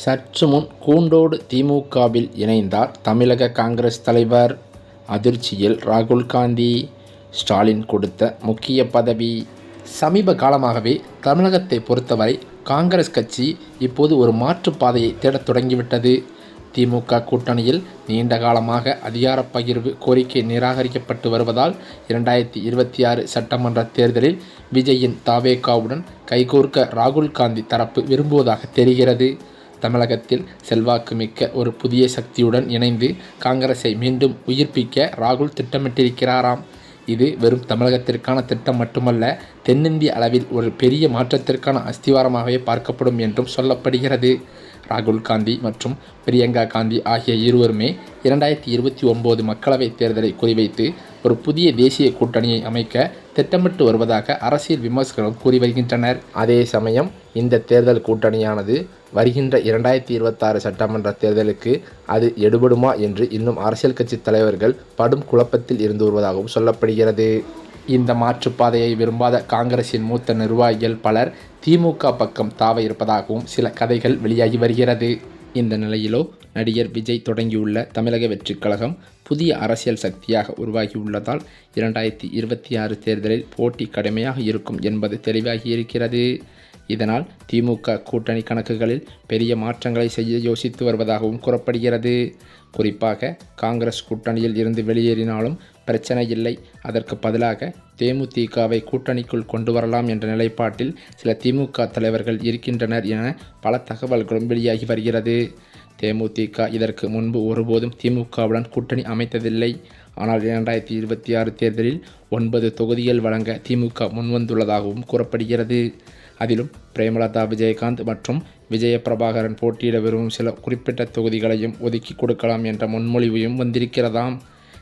சற்று முன் கூண்டோடு திமுகவில் இணைந்தார் தமிழக காங்கிரஸ் தலைவர். அதிர்ச்சியில் ராகுல் காந்தி. ஸ்டாலின் கொடுத்த முக்கிய பதவி. சமீப காலமாகவே தமிழகத்தை பொறுத்தவரை காங்கிரஸ் கட்சி இப்போது ஒரு மாற்றுப்பாதையை தேடத் தொடங்கிவிட்டது. திமுக கூட்டணியில் நீண்ட காலமாக அதிகார பகிர்வு கோரிக்கை நிராகரிக்கப்பட்டு வருவதால் இரண்டாயிரத்தி இருபத்தி ஆறு சட்டமன்ற தேர்தலில் விஜயின் தாவேகாவுடன் கைகோர்க்க ராகுல் காந்தி தரப்பு விரும்புவதாக தெரிகிறது. தமிழகத்தில் செல்வாக்குமிக்க ஒரு புதிய சக்தியுடன் இணைந்து காங்கிரஸை மீண்டும் உயிர்ப்பிக்க ராகுல் திட்டமிட்டிருக்கிறாராம். இது வெறும் தமிழகத்திற்கான திட்டம் மட்டுமல்ல தென்னிந்திய அளவில் ஒரு பெரிய மாற்றத்திற்கான அஸ்திவாரமாகவே பார்க்கப்படும் என்றும் சொல்லப்படுகிறது. ராகுல் காந்தி மற்றும் பிரியங்கா காந்தி ஆகிய இருவருமே இரண்டாயிரத்தி இருபத்தி ஒன்பது மக்களவைத் தேர்தலை குறிவைத்து ஒரு புதிய தேசிய கூட்டணியை அமைக்க திட்டமிட்டு வருவதாக அரசியல் விமர்சகர்கள் கூறி வருகின்றனர். அதே சமயம் இந்த தேர்தல் கூட்டணியானது வருகின்ற இரண்டாயிரத்தி இருபத்தாறு சட்டமன்ற தேர்தலுக்கு அது எடுபடுமா என்று இன்னும் அரசியல் கட்சி தலைவர்கள் படும் குழப்பத்தில் இருந்து வருவதாகவும் சொல்லப்படுகிறது. இந்த மாற்றுப்பாதையை விரும்பாத காங்கிரசின் மூத்த நிர்வாகிகள் பலர் திமுக பக்கம் தாவ இருப்பதாகவும் சில கதைகள் வெளியாகி வருகிறது. இந்த நிலையிலோ நடிகர் விஜய் தொடங்கியுள்ள தமிழக வெற்றிக் கழகம் புதிய அரசியல் சக்தியாக உருவாகியுள்ளதால் இரண்டாயிரத்தி இருபத்தி ஆறு தேர்தலில் போட்டி கடுமையாக இருக்கும் என்பது தெளிவாகியிருக்கிறது. இதனால் திமுக கூட்டணி கணக்குகளில் பெரிய மாற்றங்களை செய்ய யோசித்து வருவதாகவும் கூறப்படுகிறது. குறிப்பாக காங்கிரஸ் கூட்டணியில் இருந்து வெளியேறினாலும் பிரச்சனை இல்லை. அதற்கு பதிலாக தேமுதிகவை கூட்டணிக்குள் கொண்டு வரலாம் என்ற நிலைப்பாட்டில் சில திமுக தலைவர்கள் இருக்கின்றனர் என பல தகவல்களும் வெளியாகி வருகிறது. தேமுதிக இதற்கு முன்பு ஒருபோதும் திமுகவுடன் கூட்டணி அமைத்ததில்லை. ஆனால் இரண்டாயிரத்தி இருபத்தி ஆறு தேர்தலில் ஒன்பது தொகுதிகள் வழங்க திமுக முன்வந்துள்ளதாகவும் கூறப்படுகிறது. அதிலும் பிரேமலதா விஜயகாந்த் மற்றும் விஜய பிரபாகரன் போட்டியிட விரும்பும் சில குறிப்பிட்ட தொகுதிகளையும் ஒதுக்கி கொடுக்கலாம் என்ற முன்மொழிவையும் வந்திருக்கிறதாம்.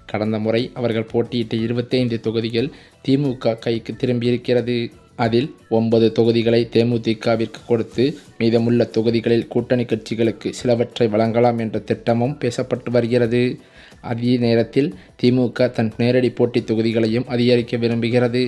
கடந்த முறை அவர்கள் போட்டியிட்ட இருபத்தைந்து தொகுதிகள் திமுக கைக்கு திரும்பியிருக்கிறது. அதில் ஒன்பது தொகுதிகளை தேமுதிகவிற்கு கொடுத்து மீதமுள்ள தொகுதிகளில் கூட்டணி கட்சிகளுக்கு சிலவற்றை வழங்கலாம் என்ற திட்டமும் பேசப்பட்டு வருகிறது. அதே நேரத்தில் திமுக தன் நேரடி போட்டி தொகுதிகளையும் அதிகரிக்க விரும்புகிறது.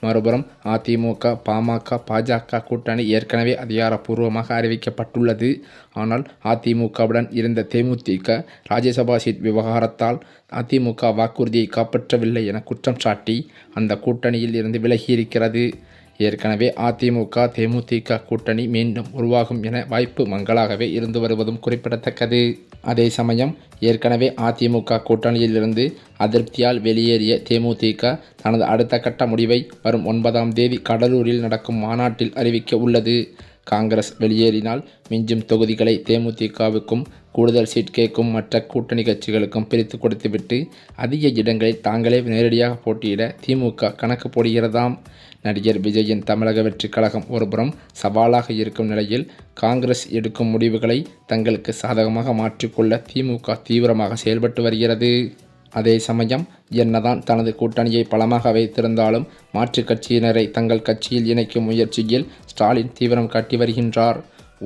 மறுபுறம் அதிமுக பாமக பாஜக கூட்டணி ஏற்கனவே அதிகாரப்பூர்வமாக அறிவிக்கப்பட்டுள்ளது. ஆனால் அதிமுகவுடன் இருந்த தேமுதிக ராஜ்யசபா சீட் விவகாரத்தால் அதிமுக வாக்குறுதியை காப்பாற்றவில்லை என குற்றம் சாட்டி அந்த கூட்டணியில் இருந்து விலகியிருக்கிறது. ஏற்கனவே அதிமுக தேமுதிக கூட்டணி மீண்டும் உருவாகும் என வாய்ப்பு மங்களாகவே இருந்து வருவதும் குறிப்பிடத்தக்கது. அதே சமயம் ஏற்கனவே அதிமுக கூட்டணியிலிருந்து அதிருப்தியால் வெளியேறிய தேமுதிக தனது அடுத்த கட்ட முடிவை வரும் ஒன்பதாம் தேதி கடலூரில் நடக்கும் மாநாட்டில் அறிவிக்க உள்ளது. காங்கிரஸ் வெளியேறினால் மிஞ்சும் தொகுதிகளை தேமுதிகவுக்கும் கூடுதல் சீட் கேட்கும் மற்ற கூட்டணி கட்சிகளுக்கும் பிரித்து கொடுத்துவிட்டு அதிக இடங்களில் தாங்களே நேரடியாக போட்டியிட திமுக கணக்கு போடுகிறதாம். நடிகர் விஜயின் தமிழக வெற்றிக் கழகம் ஒருபுறம் சவாலாக இருக்கும் நிலையில் காங்கிரஸ் எடுக்கும் முடிவுகளை தங்களுக்கு சாதகமாக மாற்றிக்கொள்ள திமுக தீவிரமாக செயல்பட்டு வருகிறது. அதே சமயம் என்னதான் தனது கூட்டணியை பலமாக வைத்திருந்தாலும் மாற்றுக் கட்சியினரை தங்கள் கட்சியில் இணைக்கும் முயற்சியில் ஸ்டாலின் தீவிரம் காட்டி வருகின்றார்.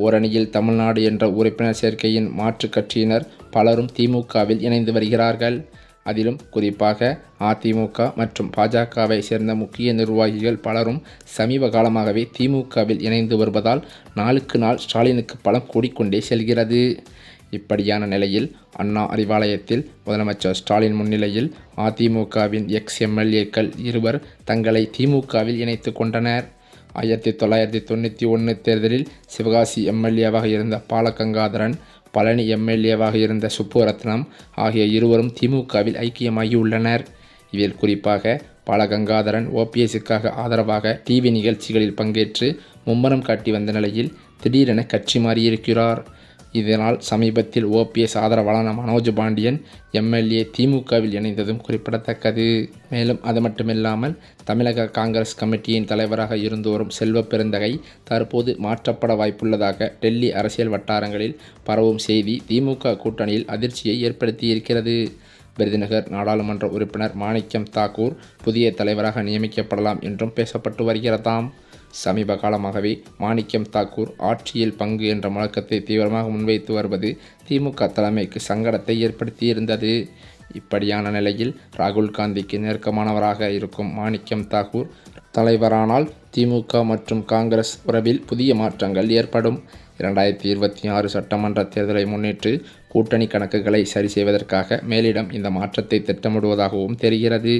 ஓரணியில் தமிழ்நாடு என்ற உறுப்பினர் சேர்க்கையின் மாற்றுக் கட்சியினர் பலரும் திமுகவில் இணைந்து வருகிறார்கள். அதிலும் குறிப்பாக அதிமுக மற்றும் பாஜகவை சேர்ந்த முக்கிய நிர்வாகிகள் பலரும் சமீப காலமாகவே திமுகவில் இணைந்து வருவதால் நாளுக்கு நாள் ஸ்டாலினுக்கு பலம் கூடிக்கொண்டே செல்கிறது. இப்படியான நிலையில் அண்ணா அறிவாலயத்தில் முதலமைச்சர் ஸ்டாலின் முன்னிலையில் அதிமுகவின் எக்ஸ் எம்எல்ஏக்கள் இருவர் தங்களை திமுகவில் இணைத்து கொண்டனர். ஆயிரத்தி தொள்ளாயிரத்தி தொண்ணூற்றி ஒன்று தேர்தலில் சிவகாசி எம்எல்ஏவாக இருந்த பாலகங்காதரன் பழனி எம்எல்ஏவாக இருந்த சுப்புரத்னம் ஆகிய இருவரும் திமுகவில் ஐக்கியமாகியுள்ளனர். இதில் குறிப்பாக பாலகங்காதரன் ஓபிஎஸ்ஸுக்காக ஆதரவாக டிவி நிகழ்ச்சிகளில் பங்கேற்று மும்மரம் காட்டி வந்த நிலையில் திடீரென கட்சி மாறியிருக்கிறார். இதனால் சமீபத்தில் ஓபிஎஸ் ஆதரவாளரான மனோஜ் பாண்டியன் எம்எல்ஏ திமுகவில் இணைந்ததும் குறிப்பிடத்தக்கது. மேலும் அது மட்டுமில்லாமல் தமிழக காங்கிரஸ் கமிட்டியின் தலைவராக இருந்து வரும் செல்வ பெருந்தகை தற்போது மாற்றப்பட வாய்ப்புள்ளதாக டெல்லி அரசியல் வட்டாரங்களில் பரவும் செய்தி திமுக கூட்டணியில் அதிர்ச்சியை ஏற்படுத்தியிருக்கிறது. விருதுநகர் நாடாளுமன்ற உறுப்பினர் மாணிக்கம் தாக்கூர் புதிய தலைவராக நியமிக்கப்படலாம் என்றும் பேசப்பட்டு வருகிறதாம். சமீப காலமாகவே மாணிக்கம் தாக்கூர் ஆட்சியில் பங்கு என்ற முழக்கத்தை தீவிரமாக முன்வைத்து வருவது திமுக தலைமைக்கு சங்கடத்தை ஏற்படுத்தியிருந்தது. இப்படியான நிலையில் ராகுல் காந்திக்கு நெருக்கமானவராக இருக்கும் மாணிக்கம் தாக்கூர் தலைவரானால் திமுக மற்றும் காங்கிரஸ் உறவில் புதிய மாற்றங்கள் ஏற்படும். இரண்டாயிரத்தி இருபத்தி ஆறு சட்டமன்ற தேர்தலை முன்னிட்டு கூட்டணி கணக்குகளை சரி செய்வதற்காக மேலிடம் இந்த மாற்றத்தை திட்டமிடுவதாகவும் தெரிகிறது.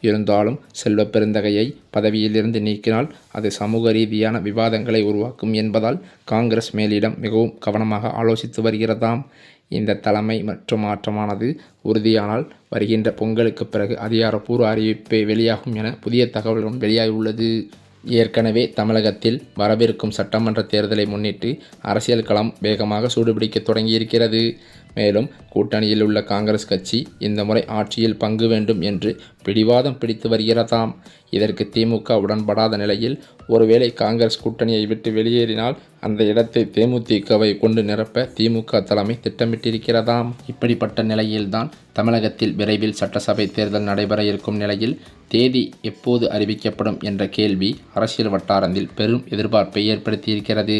இருந்தாலும் செல்வ பெருந்தகையை பதவியிலிருந்து நீக்கினால் அது சமூக ரீதியான விவாதங்களை உருவாக்கும் என்பதால் காங்கிரஸ் மேலிடம் மிகவும் கவனமாக ஆலோசித்து வருகிறதாம். இந்த தலைமை மற்றும் மாற்றமானது உறுதியானால் வருகின்ற பொங்கலுக்கு பிறகு அதிகாரப்பூர்வ அறிவிப்பே வெளியாகும் என புதிய தகவல்களும் வெளியாகியுள்ளது. ஏற்கனவே தமிழகத்தில் வரவிருக்கும் சட்டமன்ற தேர்தலை முன்னிட்டு அரசியல் களம் வேகமாக சூடுபிடிக்க தொடங்கியிருக்கிறது. மேலும் கூட்டணியில் உள்ள காங்கிரஸ் கட்சி இந்த முறை ஆட்சியில் பங்கு வேண்டும் என்று பிடிவாதம் பிடித்து வருகிறதாம். இதற்கு திமுக உடன்படாத நிலையில் ஒருவேளை காங்கிரஸ் கூட்டணியை விட்டு வெளியேறினால் அந்த இடத்தை தேமுதிகவை கொண்டு நிரப்ப திமுக தலைமை திட்டமிட்டிருக்கிறதாம். இப்படிப்பட்ட நிலையில்தான் தமிழகத்தில் விரைவில் சட்டசபை தேர்தல் நடைபெற இருக்கும் நிலையில் தேதி எப்போது அறிவிக்கப்படும் என்ற கேள்வி அரசியல் வட்டாரத்தில் பெரும் எதிர்பார்ப்பை ஏற்படுத்தியிருக்கிறது.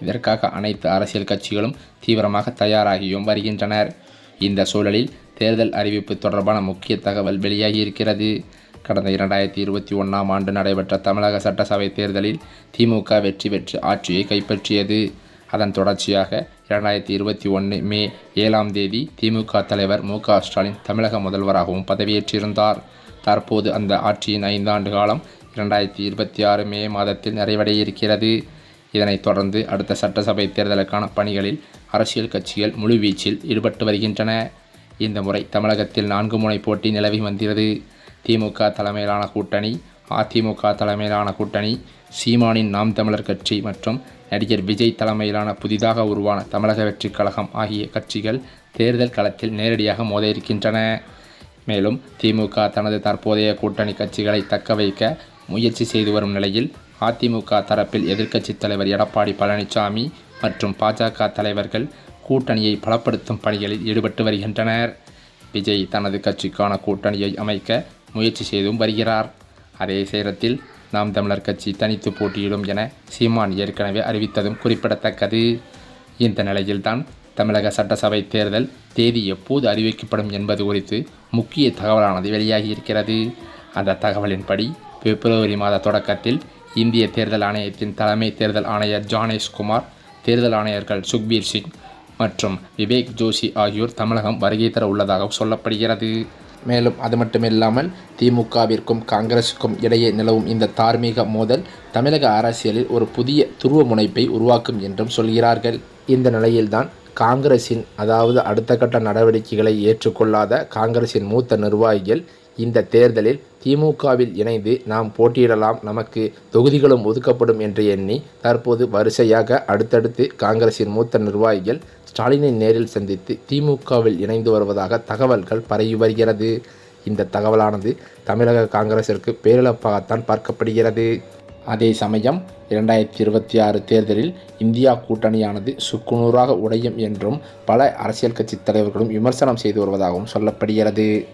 இதற்காக அனைத்து அரசியல் கட்சிகளும் தீவிரமாக தயாராகியும் வருகின்றனர். இந்த சூழலில் தேர்தல் அறிவிப்பு தொடர்பான முக்கிய தகவல் வெளியாகியிருக்கிறது கடந்த இரண்டாயிரத்தி இருபத்தி ஒன்றாம் ஆண்டு நடைபெற்ற தமிழக சட்டசபை தேர்தலில் திமுக வெற்றி பெற்று ஆட்சியை கைப்பற்றியது. அதன் தொடர்ச்சியாக இரண்டாயிரத்தி இருபத்தி ஒன்று மே ஏழாம் தேதி திமுக தலைவர் மு க ஸ்டாலின் தமிழக முதல்வராகவும் பதவியேற்றிருந்தார். தற்போது அந்த ஆட்சியின் ஐந்தாண்டு காலம் இரண்டாயிரத்தி இருபத்தி ஆறு மே மாதத்தில் நிறைவடைய இருக்கிறது. இதனைத் தொடர்ந்து அடுத்த சட்டசபை தேர்தலுக்கான பணிகளில் அரசியல் கட்சிகள் முழுவீச்சில் ஈடுபட்டு வருகின்றன. இந்த முறை தமிழகத்தில் நான்கு முனை போட்டி நிலவி வந்தது திமுக தலைமையிலான கூட்டணி அதிமுக தலைமையிலான கூட்டணி சீமானின் நாம் தமிழர் கட்சி மற்றும் நடிகர் விஜய் தலைமையிலான புதிதாக உருவான தமிழக வெற்றிக் கழகம் ஆகிய கட்சிகள் தேர்தல் களத்தில் நேரடியாக மோத இருக்கின்றன மேலும் திமுக தனது தற்போதைய கூட்டணி கட்சிகளை தக்க வைக்க முயற்சி செய்து வரும் நிலையில் அதிமுக தரப்பில் எதிர்க்கட்சித் தலைவர் எடப்பாடி பழனிசாமி மற்றும் பாஜக தலைவர்கள் கூட்டணியை பலப்படுத்தும் பணிகளில் ஈடுபட்டு வருகின்றனர். விஜய் தனது கட்சிக்கான கூட்டணியை அமைக்க முயற்சி செய்தும் வருகிறார். அதே நேரத்தில் நாம் தமிழர் கட்சி தனித்து போட்டியிடும் என சீமான் ஏற்கனவே அறிவித்ததும் குறிப்பிடத்தக்கது. இந்த நிலையில்தான் தமிழக சட்டசபை தேர்தல் தேதி எப்போது அறிவிக்கப்படும் என்பது குறித்து முக்கிய தகவலானது வெளியாகியிருக்கிறது. அந்த தகவலின்படி பிப்ரவரி மாத தொடக்கத்தில் இந்திய தேர்தல் ஆணையத்தின் தலைமை தேர்தல் ஆணையர் ஜானேஷ் குமார் தேர்தல் ஆணையர்கள் சுக்பீர் சிங் மற்றும் விவேக் ஜோஷி ஆகியோர் தமிழகம் வருகை தர உள்ளதாக சொல்லப்படுகிறது. மேலும் அது மட்டுமில்லாமல் திமுகவிற்கும் காங்கிரஸுக்கும் இடையே நிலவும் இந்த தார்மீக மோதல் தமிழக அரசியலில் ஒரு புதிய துருவ முனைப்பை உருவாக்கும் என்றும் சொல்கிறார்கள். இந்த நிலையில்தான் காங்கிரசின் அதாவது அடுத்த கட்ட நடவடிக்கைகளை ஏற்றுக்கொள்ளாத காங்கிரசின் மூத்த நிர்வாகிகள் இந்த தேர்தலில் திமுகவில் இணைந்து நாம் போட்டியிடலாம். நமக்கு தொகுதிகளும் ஒதுக்கப்படும் என்று எண்ணி தற்போது வரிசையாக அடுத்தடுத்து காங்கிரசின் மூத்த நிர்வாகிகள் ஸ்டாலினை நேரில் சந்தித்து திமுகவில் இணைந்து வருவதாக தகவல்கள் பரவி வருகிறது. இந்த தகவலானது தமிழக காங்கிரசிற்கு பேரிழப்பாகத்தான் பார்க்கப்படுகிறது. அதே சமயம் இரண்டாயிரத்தி இருபத்தி ஆறு தேர்தலில் இந்தியா கூட்டணியானது சுக்குநூறாக உடையும் என்றும் பல அரசியல் கட்சி தலைவர்களும் விமர்சனம் செய்து வருவதாகவும் சொல்லப்படுகிறது.